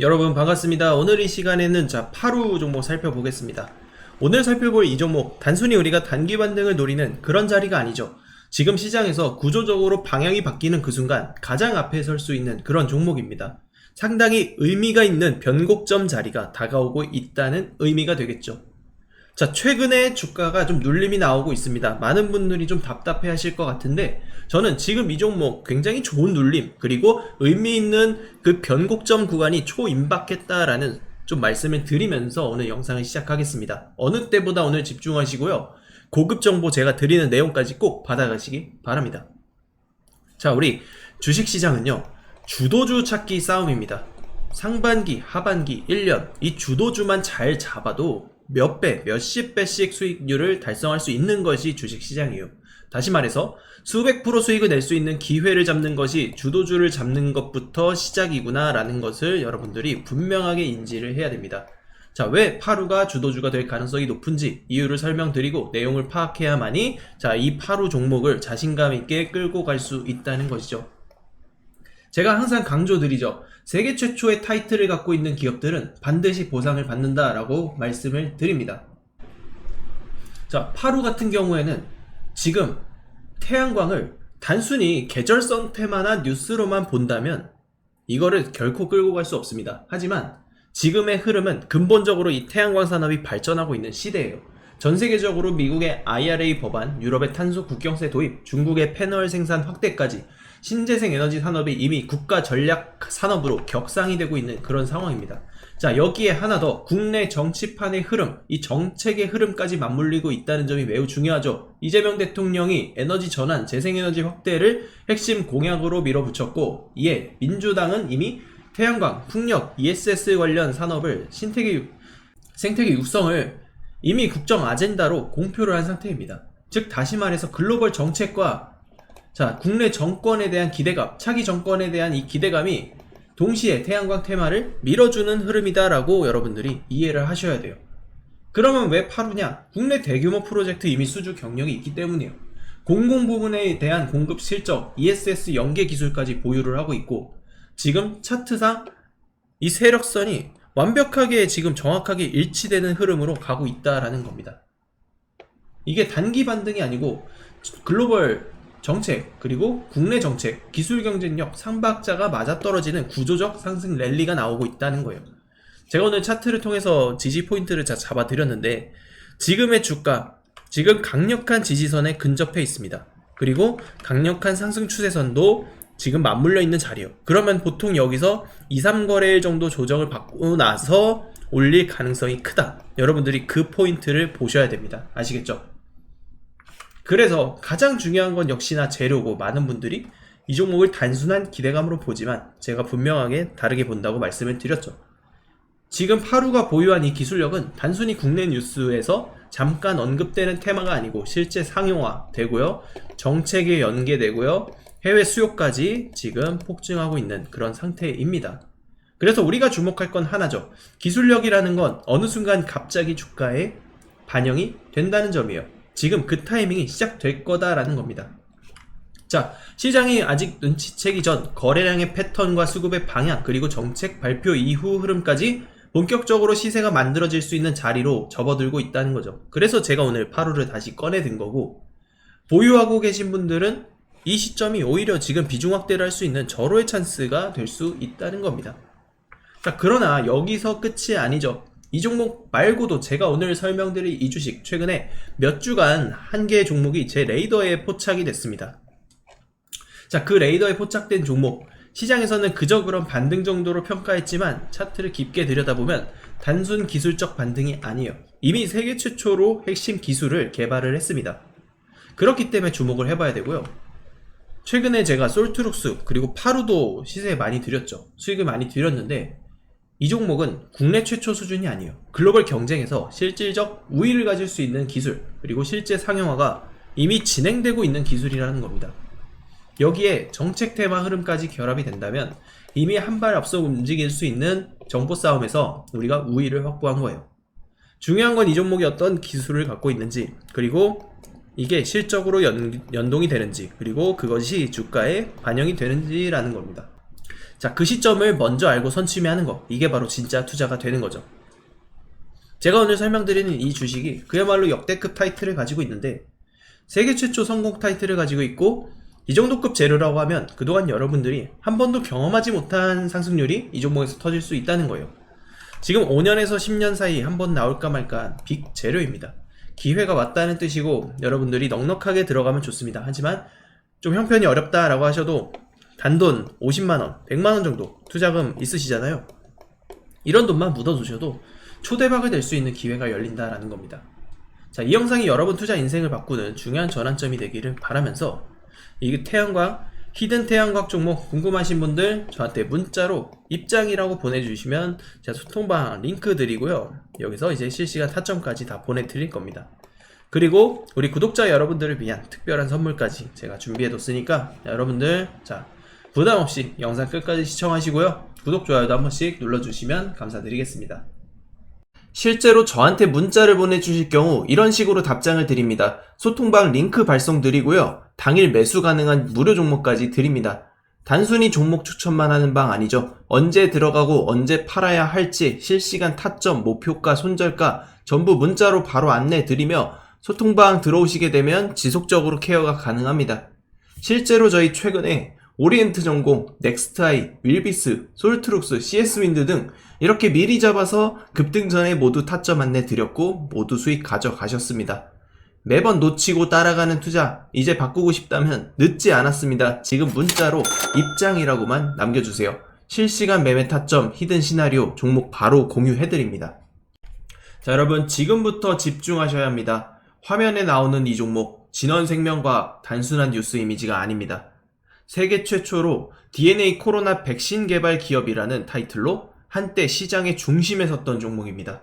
여러분 반갑습니다. 오늘 이 시간에는 자 파루 종목 살펴보겠습니다. 오늘 살펴볼 이 종목 단순히 우리가 단기 반등을 노리는 그런 자리가 아니죠. 지금 시장에서 구조적으로 방향이 바뀌는 그 순간 가장 앞에 설 수 있는 그런 종목입니다. 상당히 의미가 있는 변곡점 자리가 다가오고 있다는 의미가 되겠죠. 자, 최근에 주가가 좀 눌림이 나오고 있습니다. 많은 분들이 좀 답답해 하실 것 같은데, 저는 지금 이 종목 굉장히 좋은 눌림, 그리고 의미 있는 그 변곡점 구간이 초임박했다라는 좀 말씀을 드리면서 오늘 영상을 시작하겠습니다. 어느 때보다 오늘 집중하시고요. 고급 정보 제가 드리는 내용까지 꼭 받아가시기 바랍니다. 자, 우리 주식시장은요, 주도주 찾기 싸움입니다. 상반기, 하반기, 1년, 이 주도주만 잘 잡아도 몇 배, 몇십 배씩 수익률을 달성할 수 있는 것이 주식시장이에요. 다시 말해서 수백 프로 수익을 낼 수 있는 기회를 잡는 것이 주도주를 잡는 것부터 시작이구나 라는 것을 여러분들이 분명하게 인지를 해야 됩니다. 자, 왜 파루가 주도주가 될 가능성이 높은지 이유를 설명드리고 내용을 파악해야만이 자, 이 파루 종목을 자신감 있게 끌고 갈 수 있다는 것이죠. 제가 항상 강조드리죠. 세계 최초의 타이틀을 갖고 있는 기업들은 반드시 보상을 받는다라고 말씀을 드립니다. 자, 파루 같은 경우에는 지금 태양광을 단순히 계절성 테마나 뉴스로만 본다면 이거를 결코 끌고 갈 수 없습니다. 하지만 지금의 흐름은 근본적으로 이 태양광 산업이 발전하고 있는 시대예요. 전 세계적으로 미국의 IRA 법안, 유럽의 탄소 국경세 도입, 중국의 패널 생산 확대까지 신재생 에너지 산업이 이미 국가 전략 산업으로 격상이 되고 있는 그런 상황입니다. 자, 여기에 하나 더 국내 정치판의 흐름, 이 정책의 흐름까지 맞물리고 있다는 점이 매우 중요하죠. 이재명 대통령이 에너지 전환, 재생에너지 확대를 핵심 공약으로 밀어붙였고, 이에 민주당은 이미 태양광, 풍력, ESS 관련 산업을 신태계 육, 생태계 육성을 이미 국정 아젠다로 공표를 한 상태입니다. 즉 다시 말해서 글로벌 정책과 자 국내 정권에 대한 기대감, 차기 정권에 대한 이 기대감이 동시에 태양광 테마를 밀어주는 흐름이다라고 여러분들이 이해를 하셔야 돼요. 그러면 왜 파루냐? 국내 대규모 프로젝트 이미 수주 경력이 있기 때문이에요. 공공 부분에 대한 공급 실적, ESS 연계 기술까지 보유를 하고 있고 지금 차트상 이 세력선이 완벽하게 지금 정확하게 일치되는 흐름으로 가고 있다라는 겁니다. 이게 단기 반등이 아니고 글로벌 정책 그리고 국내 정책 기술 경쟁력 상박자가 맞아떨어지는 구조적 상승 랠리가 나오고 있다는 거예요. 제가 오늘 차트를 통해서 지지 포인트를 자- 잡아드렸는데 지금의 주가 지금 강력한 지지선에 근접해 있습니다. 그리고 강력한 상승 추세선도 지금 맞물려 있는 자리요. 그러면 보통 여기서 2, 3거래일 정도 조정을 받고 나서 올릴 가능성이 크다. 여러분들이 그 포인트를 보셔야 됩니다. 아시겠죠? 그래서 가장 중요한 건 역시나 재료고 많은 분들이 이 종목을 단순한 기대감으로 보지만 제가 분명하게 다르게 본다고 말씀을 드렸죠. 지금 파루가 보유한 이 기술력은 단순히 국내 뉴스에서 잠깐 언급되는 테마가 아니고 실제 상용화 되고요. 정책에 연계되고요. 해외 수요까지 지금 폭증하고 있는 그런 상태입니다. 그래서 우리가 주목할 건 하나죠. 기술력이라는 건 어느 순간 갑자기 주가에 반영이 된다는 점이에요. 지금 그 타이밍이 시작될 거다라는 겁니다. 자, 시장이 아직 눈치채기 전 거래량의 패턴과 수급의 방향 그리고 정책 발표 이후 흐름까지 본격적으로 시세가 만들어질 수 있는 자리로 접어들고 있다는 거죠. 그래서 제가 오늘 파루를 다시 꺼내든 거고 보유하고 계신 분들은 이 시점이 오히려 지금 비중 확대를 할 수 있는 절호의 찬스가 될 수 있다는 겁니다. 자, 그러나 여기서 끝이 아니죠. 이 종목 말고도 제가 오늘 설명드릴 이 주식 최근에 몇 주간 한 개의 종목이 제 레이더에 포착이 됐습니다. 자, 그 레이더에 포착된 종목 시장에서는 그저 그런 반등 정도로 평가했지만 차트를 깊게 들여다보면 단순 기술적 반등이 아니에요. 이미 세계 최초로 핵심 기술을 개발을 했습니다. 그렇기 때문에 주목을 해봐야 되고요. 최근에 제가 솔트룩스 그리고 파루도 시세에 많이 드렸죠. 수익을 많이 드렸는데 이 종목은 국내 최초 수준이 아니에요. 글로벌 경쟁에서 실질적 우위를 가질 수 있는 기술 그리고 실제 상용화가 이미 진행되고 있는 기술이라는 겁니다. 여기에 정책 테마 흐름까지 결합이 된다면 이미 한 발 앞서 움직일 수 있는 정보 싸움에서 우리가 우위를 확보한 거예요. 중요한 건 이 종목이 어떤 기술을 갖고 있는지 그리고 이게 실적으로 연, 연동이 되는지 그리고 그것이 주가에 반영이 되는지라는 겁니다. 자, 그 시점을 먼저 알고 선취매하는 거. 이게 바로 진짜 투자가 되는 거죠. 제가 오늘 설명드리는 이 주식이 그야말로 역대급 타이틀을 가지고 있는데 세계 최초 성공 타이틀을 가지고 있고 이 정도급 재료라고 하면 그동안 여러분들이 한 번도 경험하지 못한 상승률이 이 종목에서 터질 수 있다는 거예요. 지금 5년에서 10년 사이 한 번 나올까 말까 빅 재료입니다. 기회가 왔다는 뜻이고 여러분들이 넉넉하게 들어가면 좋습니다. 하지만 좀 형편이 어렵다라고 하셔도 단돈 50만원, 100만원 정도 투자금 있으시잖아요. 이런 돈만 묻어두셔도 초대박을 낼수 있는 기회가 열린다라는 겁니다. 자, 이 영상이 여러분 투자 인생을 바꾸는 중요한 전환점이 되기를 바라면서 이 태양광, 히든 태양광 종목 궁금하신 분들 저한테 문자로 입장이라고 보내주시면 제가 소통방 링크 드리고요. 여기서 이제 실시간 타점까지 다 보내드릴 겁니다. 그리고 우리 구독자 여러분들을 위한 특별한 선물까지 제가 준비해뒀으니까 여러분들 자 부담 없이 영상 끝까지 시청하시고요. 구독, 좋아요도 한 번씩 눌러주시면 감사드리겠습니다. 실제로 저한테 문자를 보내주실 경우 이런 식으로 답장을 드립니다. 소통방 링크 발송 드리고요. 당일 매수 가능한 무료 종목까지 드립니다. 단순히 종목 추천만 하는 방 아니죠. 언제 들어가고 언제 팔아야 할지 실시간 타점, 목표가, 손절가 전부 문자로 바로 안내 드리며 소통방 들어오시게 되면 지속적으로 케어가 가능합니다. 실제로 저희 최근에 오리엔트 전공, 넥스트아이, 윌비스, 솔트룩스, CS윈드 등 이렇게 미리 잡아서 급등 전에 모두 타점 안내 드렸고 모두 수익 가져가셨습니다. 매번 놓치고 따라가는 투자 이제 바꾸고 싶다면 늦지 않았습니다. 지금 문자로 입장이라고만 남겨주세요. 실시간 매매 타점, 히든 시나리오 종목 바로 공유해드립니다. 자 여러분 지금부터 집중하셔야 합니다. 화면에 나오는 이 종목 진원생명과학 단순한 뉴스 이미지가 아닙니다. 세계 최초로 DNA 코로나 백신 개발 기업이라는 타이틀로 한때 시장의 중심에 섰던 종목입니다.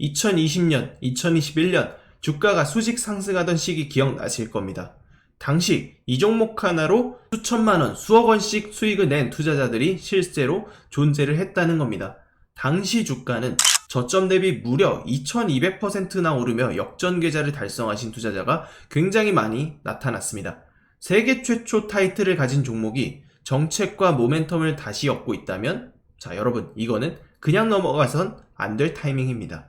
2020년, 2021년 주가가 수직 상승하던 시기 기억나실 겁니다. 당시 이 종목 하나로 수천만 원, 수억 원씩 수익을 낸 투자자들이 실제로 존재를 했다는 겁니다. 당시 주가는 저점 대비 무려 2200%나 오르며 역전 계좌를 달성하신 투자자가 굉장히 많이 나타났습니다. 세계 최초 타이틀을 가진 종목이 정책과 모멘텀을 다시 얻고 있다면 자 여러분 이거는 그냥 넘어가선 안 될 타이밍입니다.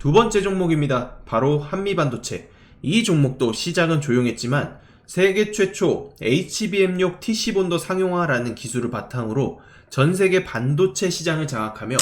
두 번째 종목입니다. 바로 한미반도체. 이 종목도 시작은 조용했지만 세계 최초 HBM6 TC본도 상용화라는 기술을 바탕으로 전 세계 반도체 시장을 장악하며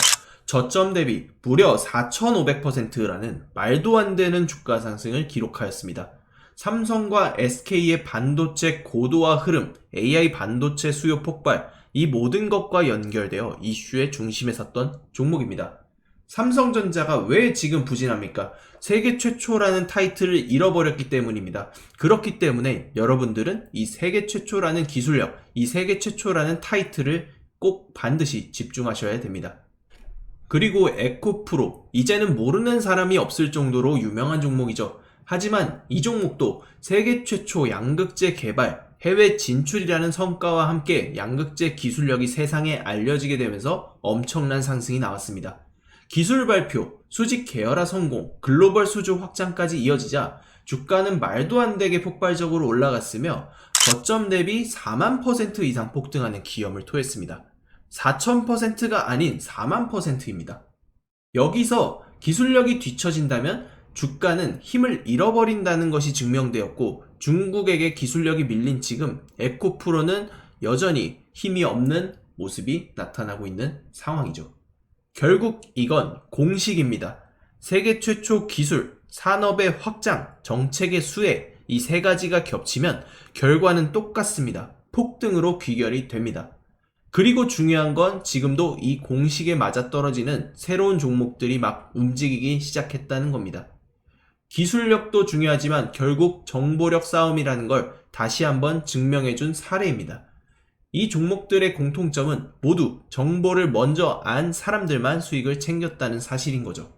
저점 대비 무려 4,500%라는 말도 안 되는 주가 상승을 기록하였습니다. 삼성과 SK의 반도체 고도화 흐름, AI 반도체 수요 폭발, 이 모든 것과 연결되어 이슈의 중심에 섰던 종목입니다. 삼성전자가 왜 지금 부진합니까? 세계 최초라는 타이틀을 잃어버렸기 때문입니다. 그렇기 때문에 여러분들은 이 세계 최초라는 기술력, 이 세계 최초라는 타이틀을 꼭 반드시 집중하셔야 됩니다. 그리고 에코프로, 이제는 모르는 사람이 없을 정도로 유명한 종목이죠. 하지만 이 종목도 세계 최초 양극재 개발, 해외 진출이라는 성과와 함께 양극재 기술력이 세상에 알려지게 되면서 엄청난 상승이 나왔습니다. 기술 발표, 수직 계열화 성공, 글로벌 수주 확장까지 이어지자 주가는 말도 안 되게 폭발적으로 올라갔으며 저점 대비 4만 퍼센트 이상 폭등하는 기염을 토했습니다. 4,000%가 아닌 4만 퍼센트입니다. 여기서 기술력이 뒤처진다면 주가는 힘을 잃어버린다는 것이 증명되었고 중국에게 기술력이 밀린 지금 에코프로는 여전히 힘이 없는 모습이 나타나고 있는 상황이죠. 결국 이건 공식입니다. 세계 최초 기술, 산업의 확장, 정책의 수혜, 이 세 가지가 겹치면 결과는 똑같습니다. 폭등으로 귀결이 됩니다. 그리고 중요한 건 지금도 이 공식에 맞아떨어지는 새로운 종목들이 막 움직이기 시작했다는 겁니다. 기술력도 중요하지만 결국 정보력 싸움이라는 걸 다시 한번 증명해 준 사례입니다. 이 종목들의 공통점은 모두 정보를 먼저 안 사람들만 수익을 챙겼다는 사실인 거죠.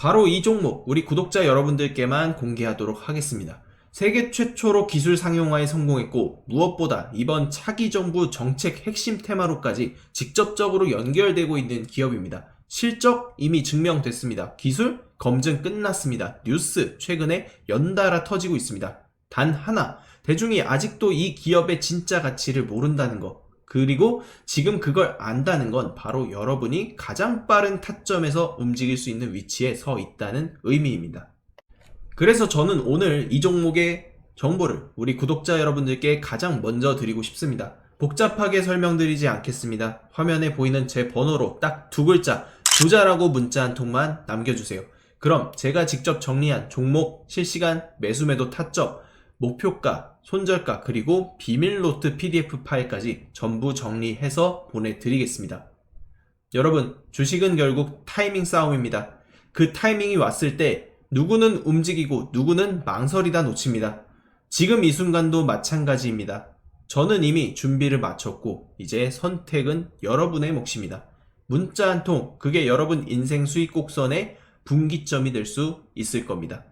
바로 이 종목 우리 구독자 여러분들께만 공개하도록 하겠습니다. 세계 최초로 기술 상용화에 성공했고 무엇보다 이번 차기 정부 정책 핵심 테마로까지 직접적으로 연결되고 있는 기업입니다. 실적 이미 증명됐습니다. 기술 검증 끝났습니다. 뉴스 최근에 연달아 터지고 있습니다. 단 하나 대중이 아직도 이 기업의 진짜 가치를 모른다는 거. 그리고 지금 그걸 안다는 건 바로 여러분이 가장 빠른 타점에서 움직일 수 있는 위치에 서 있다는 의미입니다. 그래서 저는 오늘 이 종목의 정보를 우리 구독자 여러분들께 가장 먼저 드리고 싶습니다. 복잡하게 설명드리지 않겠습니다. 화면에 보이는 제 번호로 딱 두 글자, 부자라고 문자 한 통만 남겨주세요. 그럼 제가 직접 정리한 종목, 실시간, 매수매도 타점, 목표가, 손절가, 그리고 비밀 노트 PDF 파일까지 전부 정리해서 보내드리겠습니다. 여러분, 주식은 결국 타이밍 싸움입니다. 그 타이밍이 왔을 때 누구는 움직이고 누구는 망설이다 놓칩니다. 지금 이 순간도 마찬가지입니다. 저는 이미 준비를 마쳤고 이제 선택은 여러분의 몫입니다. 문자 한 통, 그게 여러분 인생 수익 곡선의 분기점이 될 수 있을 겁니다.